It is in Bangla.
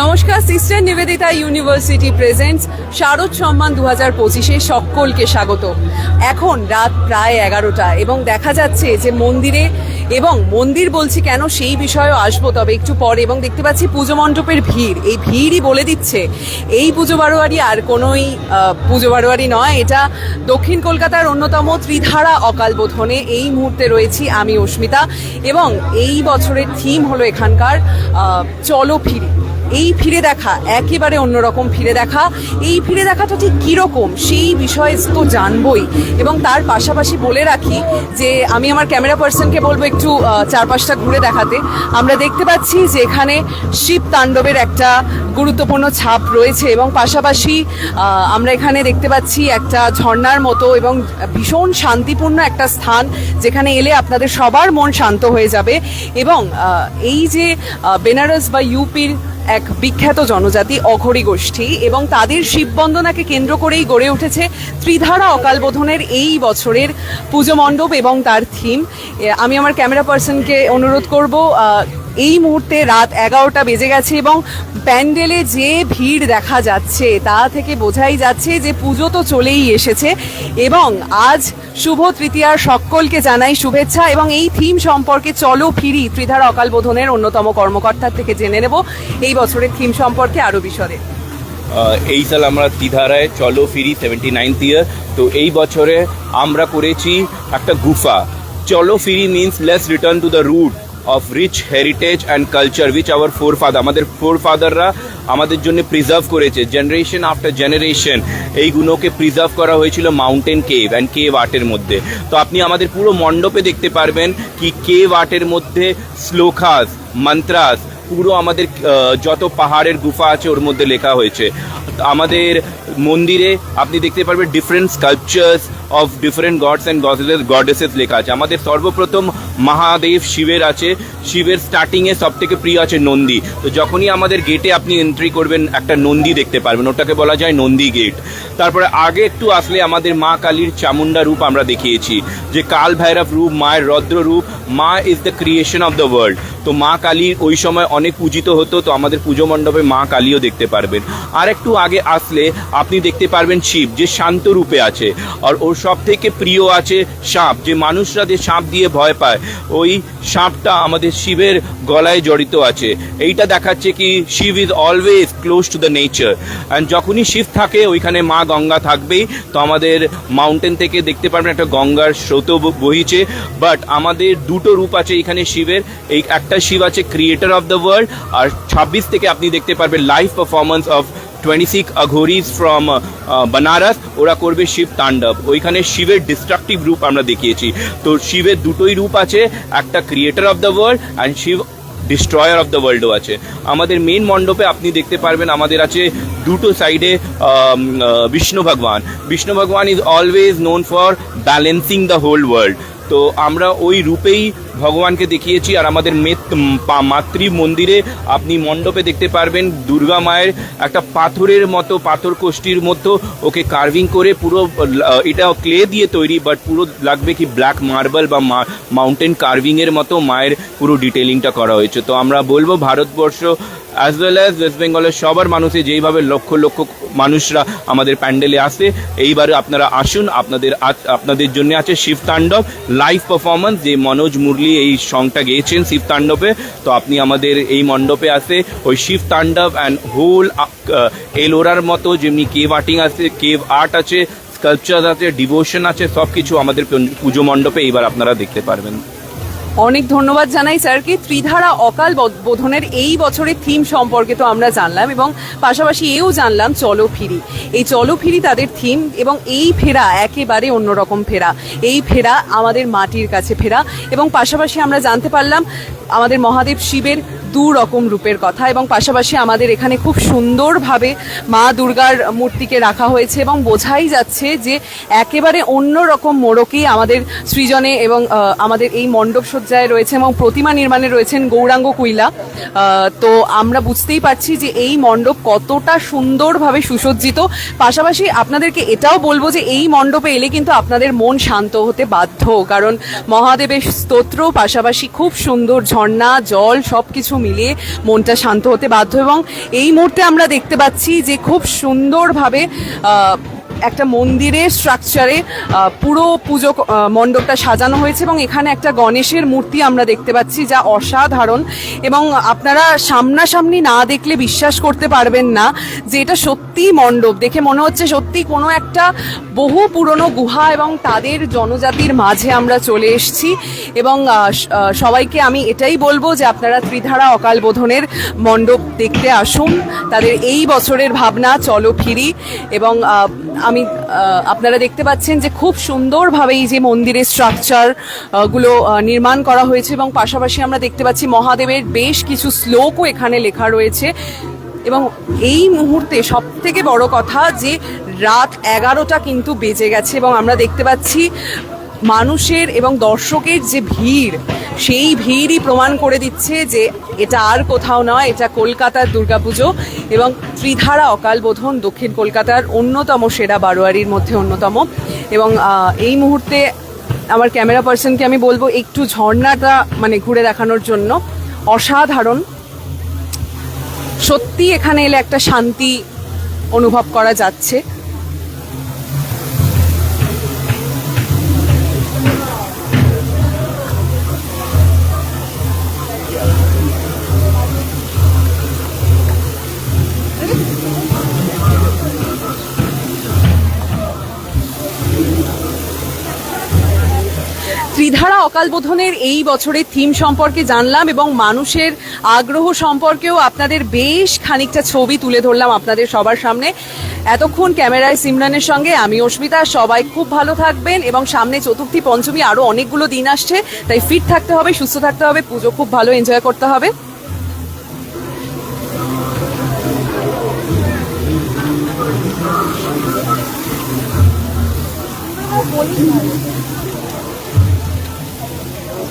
নমস্কার sister Nivedita university presents Sharad Samman দু হাজার পঁচিশে সকলকে স্বাগত। এখন রাত প্রায় এগারোটা এবং দেখা যাচ্ছে যে মন্দিরে এবং মন্দির বলছি কেন সেই বিষয়েও আসব, তবে একটু পরে। এবং দেখতে পাচ্ছি পুজো মণ্ডপের ভিড়। এই ভিড়ই বলে দিচ্ছে, এই পুজো বারোয়ারি আর কোনোই পুজো বারোয়ারি নয়। এটা দক্ষিণ কলকাতার অন্যতম ত্রিধারা অকাল বোধনে এই মুহূর্তে রয়েছি আমি, অস্মিতা। এবং এই বছরের থিম হলো এখানকার চলো ফিরি এই ফিরে দেখা, একেবারে অন্যরকম ফিরে দেখা। এই ফিরে দেখাটা ঠিক কীরকম, সেই বিষয়ে তো জানবই। এবং তার পাশাপাশি বলে রাখি যে, আমি আমার ক্যামেরা পার্সনকে বলব একটু চারপাশটা ঘুরে দেখাতে। আমরা দেখতে পাচ্ছি যে, এখানে শিব তাণ্ডবের একটা গুরুত্বপূর্ণ ছাপ রয়েছে এবং পাশাপাশি আমরা এখানে দেখতে পাচ্ছি একটা ঝর্ণার মতো এবং ভীষণ শান্তিপূর্ণ একটা স্থান, যেখানে এলে আপনাদের সবার মন শান্ত হয়ে যাবে। এবং এই যে বেনারস বা ইউপির এক বিখ্যাত জনজাতি অঘরি গোষ্ঠী এবং তাদের শিববন্দনাকে কেন্দ্র করেই গড়ে উঠেছে ত্রিধারা অকালবোধনের এই বছরের পুজো মণ্ডপ এবং তার থিম আমি আমার ক্যামেরা পার্সনকে অনুরোধ করব এই মুহূর্তে রাত এগারোটা বেজে গেছে এবং প্যান্ডেলে যে ভিড় দেখা যাচ্ছে তা থেকে বোঝাই যাচ্ছে যে পুজো তো চলেই এসেছে এবং আজ শুভ তৃতীয়ার সকলকে জানাই শুভেচ্ছা এবং এই থিম সম্পর্কে চলো ফিরি ত্রিধারা অকাল বোধনের অন্যতম কর্মকর্তার থেকে জেনে নেব এই বছরের থিম সম্পর্কে আরও বিশদে। এই সাল আমরা তিধারায় চলো ফিরি সেভেন্টি নাইনথ ইয়ার। তো এই বছরে আমরা করেছি একটা গুফা। চলো ফিরি means let's return to the root of rich heritage and culture which our forefather আমাদের ফোর ফাদাররা আমাদের জন্য প্রিজার্ভ করেছে। জেনারেশন আফটার জেনারেশন এইগুলোকে প্রিজার্ভ করা হয়েছিল মাউন্টেন কেভ অ্যান্ড কেভ আর্টের মধ্যে। তো আপনি আমাদের পুরো মণ্ডপে দেখতে পারবেন কি কেভ আর্টের মধ্যে শ্লোকাস, মন্ত্রাস, পুরো আমাদের যত পাহাড়ের গুফা আছে ওর মধ্যে লেখা হয়েছে। আমাদের মন্দিরে আপনি দেখতে পারবেন different sculptures of different gods and goddesses goddesses লেখা আছে। আমাদের সর্বপ্রথম মহাদেব শিবের আছে। শিবের স্টার্টিংয়ে সব থেকে প্রিয় আছে নন্দী। তো যখনই আমাদের গেটে আপনি এন্ট্রি করবেন, একটা নন্দী দেখতে পারবেন। ওটাকে বলা যায় নন্দী গেট তারপরে আগে একটু আসলে আমাদের মা কালীর চামুন্ডা রূপ আমরা দেখিয়েছি। যে কাল ভৈরব রূপ, মায়ের রদ্র রূপ, Ma is the creation of the world তো মা কালীর ওই সময় অনেক পূজিত হতো, তো আমাদের পুজো মণ্ডপে মা কালীও দেখতে পারবেন। আর একটু আগে আসলে আপনি দেখতে পারবেন শিব, যে শান্ত রূপে আছে। আর ওর সব থেকে প্রিয় আছে সাপ, যে মানুষরা যে সাপ দিয়ে ভয় পায়, ওই সাপটা আমাদের শিবের গলায় জড়িত আছে। এইটা দেখাচ্ছে কি Shiva is always close to the nature and যখনই শিব থাকে, ওইখানে মা গঙ্গা থাকবেই। তো আমাদের মাউন্টেন থেকে দেখতে পারবেন একটা গঙ্গার স্রোত বহিছে। বাট আমাদের দুটো রূপ আছে এখানে শিবের। এই একটা শিব আছে ক্রিয়েটার অফ দ্য ওয়ার্ল্ড আর ছাব্বিশ থেকে আপনি দেখতে পারবেন live performance of twenty six অঘোরিজ from Banaras ওরা করবে শিব তাণ্ডব। ওইখানে শিবের ডিস্ট্রাকটিভ রূপ আমরা দেখিয়েছি। তো শিবের দুটোই রূপ আছে, একটা creator of the world and Shiva destroyer of the ওয়ার্ল্ডও আছে। আমাদের মেন মণ্ডপে আপনি দেখতে পারবেন, আমাদের আছে দুটো সাইডে বিষ্ণু ভগবান Vishnu Bhagwan is always known for balancing the whole world তো আমরা ওই রূপেই ভগবানকে দেখিয়েছি আর আমাদের মেত- মাতৃ মন্দিরে আপনি মণ্ডপে দেখতে পারবেন দুর্গা মায়ের একটা পাথরের মতো পাথর কোষ্ঠীর মতো ওকে কার্ভিং করে পুরো এটা ক্লে দিয়ে তৈরি বাট পুরো লাগবে কি ব্ল্যাক মার্বেল বা মাউন্টেন কার্ভিংয়ের মতো মায়ের পুরো ডিটেলিংটা করা হয়েছে। তো আমরা বলব Bharatvarsha as well as West বেঙ্গলের সবার মানুষে যেইভাবে লক্ষ লক্ষ মানুষরা আমাদের প্যান্ডেলে আসে, এইবারে আপনারা আসুন, আপনাদের আপনাদের জন্য আছে শিব তাণ্ডব লাইভ পারফরমেন্স যে মনোজ মুরলি এই সংটা গেয়েছেন শিব তাণ্ডবে। তো আপনি আমাদের এই মণ্ডপে আসে, ওই শিব তাণ্ডব অ্যান্ড হোল এলোরার মতো যেমনি কেভ আর্টিং আছে কেভ আর্ট আছে স্কাল্পচার আছে ডিভোশন আছে সব কিছু আমাদের পুজো মণ্ডপে এইবার আপনারা দেখতে পারবেন। অনেক ধন্যবাদ জানাই স্যারকে। ত্রিধারা অকাল বোধ- বোধনের এই বছরের থিম সম্পর্কে তো আমরা জানলাম এবং পাশাপাশি এও জানলাম চলো ফিরি এই চলো ফিরি তাদের থিম এবং এই ফেরা একেবারে অন্যরকম ফেরা। এই ফেরা আমাদের মাটির কাছে ফেরা এবং পাশাপাশি আমরা জানতে পারলাম আমাদের মহাদেব শিবের দু রকম রূপের কথা এবং পাশাপাশি আমাদের এখানে খুব সুন্দরভাবে মা দুর্গার মূর্তিকে রাখা হয়েছে এবং বোঝাই যাচ্ছে যে একেবারে অন্য রকম মোড়কে আমাদের সৃজনে এবং আমাদের এই মণ্ডপ সজ্জায় রয়েছে এবং প্রতিমা নির্মাণে রয়েছেন গৌরাঙ্গ কুইলা। তো আমরা বুঝতেই পারছি যে এই মণ্ডপ কতটা সুন্দরভাবে সুসজ্জিত। পাশাপাশি আপনাদেরকে এটাও বলব যে এই মণ্ডপে এলে কিন্তু আপনাদের মন শান্ত হতে বাধ্য, কারণ মহাদেবের স্তোত্র, পাশাপাশি খুব সুন্দর ঝর্ণা, জল সবকিছু মিলিয়ে মনটা শান্ত হতে বাধ্য এবং এই মুহূর্তে আমরা দেখতে পাচ্ছি যে খুব সুন্দরভাবে একটা মন্দিরের স্ট্রাকচারে পুরো পুজো মণ্ডপটা সাজানো হয়েছে এবং এখানে একটা গণেশের মূর্তি আমরা দেখতে পাচ্ছি যা অসাধারণ এবং আপনারা সামনাসামনি না দেখলে বিশ্বাস করতে পারবেন না যে এটা সত্যি মণ্ডপ। দেখে মনে হচ্ছে সত্যি কোনো একটা বহু পুরনো গুহা এবং তাদের জনজাতির মাঝে আমরা চলে এসেছি এবং সবাইকে আমি এটাই বলব যে আপনারা ত্রিধারা অকাল বোধনের মণ্ডপ দেখতে আসুন। তাদের এই বছরের ভাবনা, চলো ফিরি এবং আমি আপনারা দেখতে পাচ্ছেন যে খুব সুন্দরভাবে এই যে মন্দিরের স্ট্রাকচারগুলো নির্মাণ করা হয়েছে এবং পাশাপাশি আমরা দেখতে পাচ্ছি মহাদেবের বেশ কিছু শ্লোকও এখানে লেখা রয়েছে। এবং এই মুহূর্তে সব থেকে বড় কথা যে রাত এগারোটা কিন্তু বেজে গেছে এবং আমরা দেখতে পাচ্ছি মানুষের এবং দর্শকের যে ভিড় সেই ভিড়ই প্রমাণ করে দিচ্ছে যে এটা আর কোথাও নয়, এটা কলকাতার দুর্গাপুজো এবং ত্রিধারা অকাল বোধন দক্ষিণ কলকাতার অন্যতম সেরা বারোয়ারির মধ্যে অন্যতম। এবং এই মুহূর্তে আমার ক্যামেরা পার্সনকে আমি বলব একটু ঝর্ণাটা মানে ঘুরে দেখানোর জন্য। অসাধারণ। সত্যি এখানে এলে একটা শান্তি অনুভব করা যাচ্ছে। অকাল বোধনের এই বছরের থিম সম্পর্কে জানলাম এবং মানুষের আগ্রহ সম্পর্কেও আপনাদের বেশ খানিকটা ছবি তুলে ধরলাম আপনাদের সবার সামনে। এতক্ষণ ক্যামেরায় সিমরানের সঙ্গে আমি অস্মিতা, সবাই খুব ভালো থাকবেন এবং সামনে চতুর্থী পঞ্চমী আরও অনেকগুলো দিন আসছে, তাই ফিট থাকতে হবে, সুস্থ থাকতে হবে, পুজো খুব ভালো এনজয় করতে হবে।